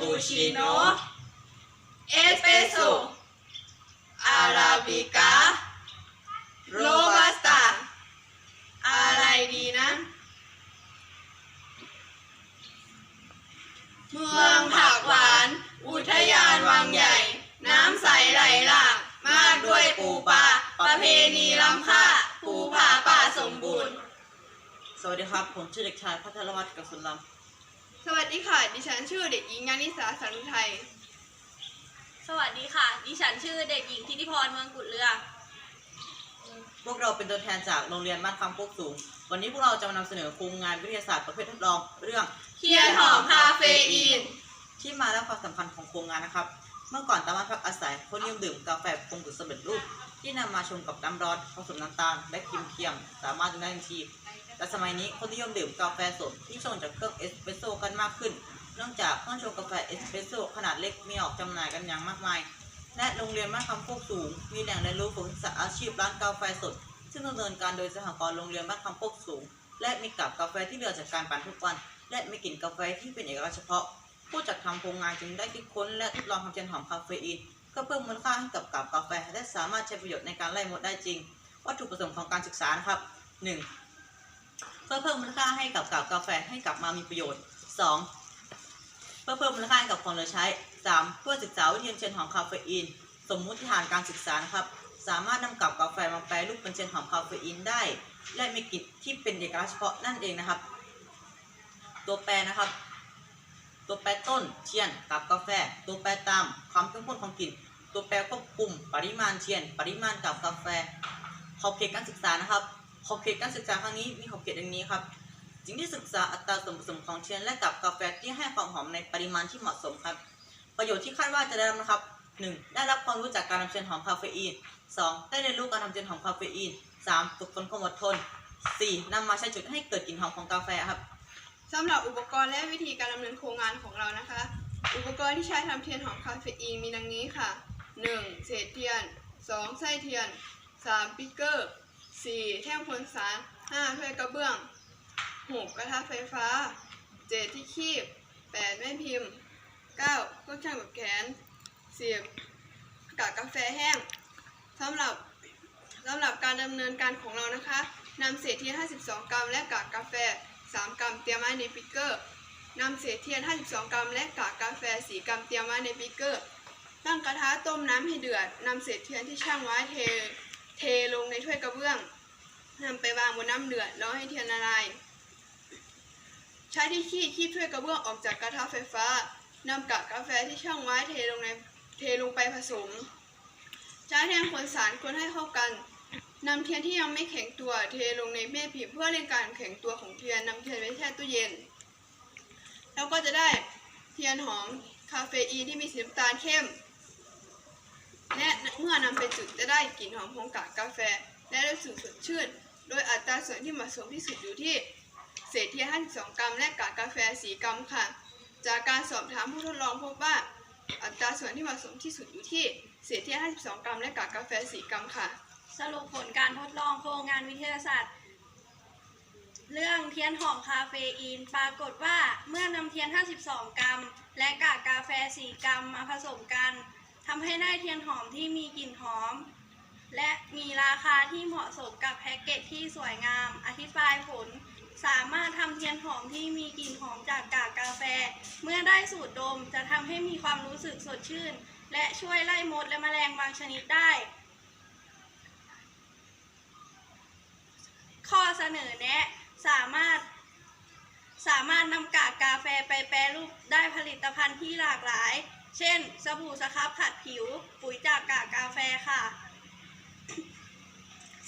ปูชิโน่เอสเปรสโซ่อาราบิกาโรบัสต้าอะไรดีนะ เมืองผักหวาน อุทยานวังใหญ่ น้ำใสไหลหลากมากด้วยปูปลาประเพณีล้ำค่าภูผาป่าสมบูรณ์ สวัสดีครับ ผมชื่อเด็กชายพัทรวัฒน์กสุลลสวัส ดีค่ะ ดิฉันชื่อเด็กหญิงงานิสาสันไทย สวัสดีค่ะ ดิฉันชื่อเด็กหญิงธิติพรเมืองกุดเรือำพวกเราเป็นตัวแทนจากโรงเรียนบ้านคำโคกสูง วันนี้พวกเราจะมานำเสนอโครงงานวิทยาศาสตร์ประเภททดลองเรื่องเทียนหอมคาเฟอีน ที่มาและความสำคัญของโครงงานนะครับ เมื่อก่อนตามบ้านพักอาศัยคนนิยมดื่มกาแฟปรุงสุกสำเร็จรูป ที่นำมาชงกับน้ำร้อนผสมน้ำตาลและครีมเทียม สามารถดื่มได้ทันที แต่สมัยนี้คนนิยมดื่มกาแฟสดที่ชงจากเครื่องเอสเปรสโซ่กันมากขึ้น เนื่องจากเครื่องชงกาแฟเอสเปรสโซ่ขนาดเล็กมีออกจำหน่ายกันอย่างมากมาย และโรงเรียนบ้านคำโคกสูง มีแหล่งเรียนรู้ฝึกทักษะอาชีพร้านกาแฟสด ซึ่งดำเนินการโดยสหกรณ์โรงเรียนบ้านคำโคกสูง และมีกับกาแฟที่เหลือจากการปั่นทุกวัน และมีกลิ่นกาแฟที่เป็นเอกลักษณ์เฉพาะ ผู้จัดทำโครงงานจึงได้คิดค้น และทดลองทำเทียนหอมคาเฟอีนเพื่อเพิ่มมูลค่าให้กับกับกาแฟ และสามารถใช้ประโยชน์ในการไล่มดได้จริง วัตถุประสงค์ของการศึกษานะครับ 1. เพื่อเพิ่มมูลค่าให้กับกับกาแฟให้กลับมามีประโยชน์ 2. เพื่อเพิ่มมูลค่าให้กับของเหลือใช้ 3. เพื่อศึกษาวิธีเทียนหอมคาเฟอีน สมมุติฐานการศึกษานะครับ สามารถนำกับกาแฟมาแปรรูปเป็นเทียนหอมคาเฟอีนได้ และมีกลิ่นที่เป็นเอกลักษณ์เฉพาะนั่นเองนะครับ ตัวแปรนะครับ ตัวแปรต้นเทียนกับกาแฟ ตัวแปรตามความเข้มข้นของกลิ่น ตัวแปรควบคุมปริมาณเทียน ปริมาณกับกาแฟขอบเขตการศึกษานะครับ ขอบเขตการศึกษาครั้งนี้มีขอบเขตดังนี้ครับจึงได้ศึกษาอัตราส่วนผสมของเทียนและกับกาแฟที่ให้ความหอมในปริมาณที่เหมาะสมครับ ประโยชน์ที่คาดว่าจะได้รับนะครับ 1. ได้รับความรู้จากการทำเทียนหอมคาเฟอีน 2. ได้เรียนรู้การทำเทียนหอมคาเฟอีน 3. ฝึกฝนความอดทน 4. นำมาใช้จุดให้เกิดกลิ่นหอมของกาแฟครับสำหรับอุปกรณ์และวิธีการดำเนินโครงงานของเรานะคะ อุปกรณ์ที่ใช้ทำเทียนหอมคาเฟอีนมีดังนี้ค่ะ 1. เศษเทียน 2. ไส้เทียน 3. ปิกเกอร์ 4. แท่งพลสาร 5. ถ้วยกระเบื้อง 6. กกระทะไฟฟ้า 7. ที่คีบ 8. แม่พิมพ์ 9. เครื่องช่างกับแขน 10. กากกาแฟแห้งสำหรับสำหรับการดำเนินการของเรานะคะนำเศษเทียน 52 กรัม และกากกาแฟ 3 กรัมเตรียมไว้ในปิกเกอร์นำเศษเทียน 52 กรัม และกากกาแฟ 4 กรัมเตรียมไว้ในปิกเกอร์ตั้งกระทะต้มน้ำให้เดือดนำเศษเทียนที่ช่างไว้เท เทลงในถ้วยกระเบื้อง นำไปวางบนน้ำเดือดแล้วให้เทียนละลาย ใช้ที่คีบคีบถ้วยกระเบื้องออกจากกระทะไฟฟ้านำกากกาแฟที่ช่างไว้เทลงในเทลงไปผสม ใช้แท่งคนสารคนให้เข้ากันนำเทียนที่ยังไม่แข็งตัวเทลงในแม่พิมพ์เพื่อเร่งการแข็งตัวของเทียนนำเทียนไว้แช่ตู้เย็น แล้วก็จะได้เทียนหอมคาเฟอีนที่มีสีน้ำตาลเข้ม และเมื่อนำไปจุดจะได้กลิ่นหอมของกากกาแฟ และรู้สึกสดชื่น โดยอัตราส่วนที่เหมาะสมที่สุดอยู่ที่เศษเทียน52 กรัม และกากกาแฟ 4 กรัมค่ะ จากการสอบถามผู้ทดลองพบว่า อัตราส่วนที่เหมาะสมที่สุดอยู่ที่เศษเทียน52 กรัม และกากกาแฟ 4 กรัมค่ะ สรุปผลการทดลองโครงงานวิทยาศาสตร์ เรื่องเทียนหอมคาเฟอีน ปรากฏว่าเมื่อนำเทียน 52 กรัม และกากกาแฟ 4 กรัมมาผสมกันทำให้ได้เทียนหอมที่มีกลิ่นหอม และมีราคาที่เหมาะสมกับแพ็กเกจที่สวยงาม อธิบายผล สามารถทำเทียนหอมที่มีกลิ่นหอมจากกากกาแฟ เมื่อได้สูตรดมจะทำให้มีความรู้สึกสดชื่น และช่วยไล่มดและแมลงบางชนิดได้ ข้อเสนอแนะสามารถสามารถนำกากกาแฟไปแปรรูปได้ผลิตภัณฑ์ที่หลากหลาย เช่น สบู่สครับขัดผิว ปุ๋ยจากกากกาแฟค่ะ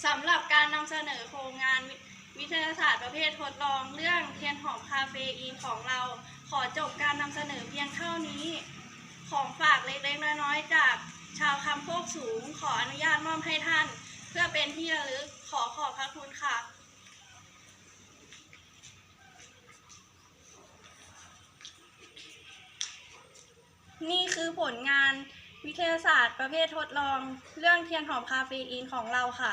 สำหรับการนำเสนอโครงงานวิทยาศาสตร์ประเภททดลองเรื่องเทียนหอมคาเฟอีนของเรา ขอจบการนำเสนอเพียงเท่านี้ ของฝากเล็กๆน้อยๆจากชาวคำโคกสูง ขออนุญาตมอบให้ท่าน เพื่อเป็นที่ระลึกขอขอบพระคุณค่ะนี่คือผลงานวิทยาศาสตร์ประเภททดลอง เรื่องเทียนหอมคาเฟอีนของเราค่ะ